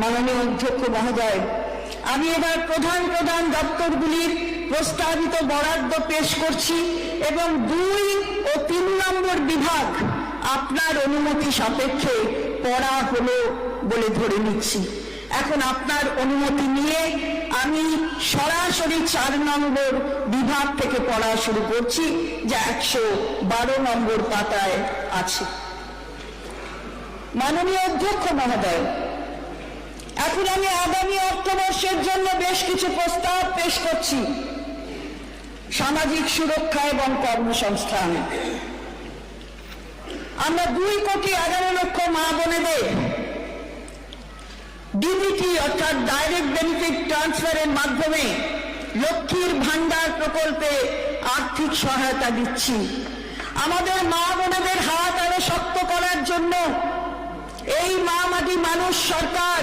মাননীয় অধ্যক্ষ মহোদয়, আমি এবার প্রধান প্রধান দপ্তরগুলির প্রস্তাবিত বরাদ্দ পেশ করছি এবং দুই ও তিন নম্বর বিভাগ আপনার অনুমতি সাপেক্ষে পড়া হলো বলে ধরে নিচ্ছি। এখন আপনার অনুমতি নিয়ে আমি সরাসরি চার নম্বর বিভাগ থেকে পড়া শুরু করছি, যা একশো বারো নম্বর পাতায় আছে। মাননীয় অধ্যক্ষ মহোদয় এখন আমি আগামী অর্থবর্ষের জন্য বেশ কিছু প্রস্তাব পেশ করছি। সামাজিক সুরক্ষা এবং কর্মসংস্থান। আমরা দুই কোটি এগারো লক্ষ মা বোনেদের ডিবিটি অর্থাৎ ডাইরেক্ট বেনিফিট ট্রান্সফারের মাধ্যমে লক্ষ্মীর ভান্ডার প্রকল্পে আর্থিক সহায়তা দিচ্ছি। আমাদের মা বোনেদের হাত আরও শক্ত করার জন্য এই মা মাটি মানুষ সরকার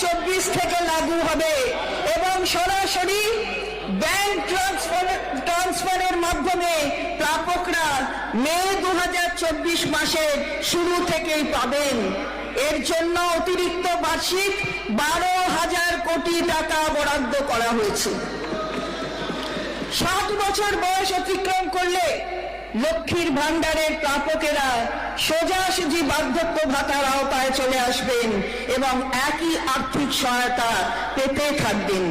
থেকে লাগু হবে। এবং সরাসরি ব্যাংক ট্রান্সফার ট্রান্সফারের মাধ্যমে প্রাপকরা মে দু মাসের শুরু থেকেই পাবেন। এর জন্য অতিরিক্ত বার্ষিক বারো হাজার কোটি টাকা বরাদ্দ করা হয়েছে। ষাট বছর বয়স অতিক্রম করলে লক্ষ্মীর ভান্ডারের প্রাপকেরা সোজাসুজি বার্ধক্য ভাতার আওতায় চলে আসবেন এবং একই আর্থিক সহায়তা পেতে থাকবেন।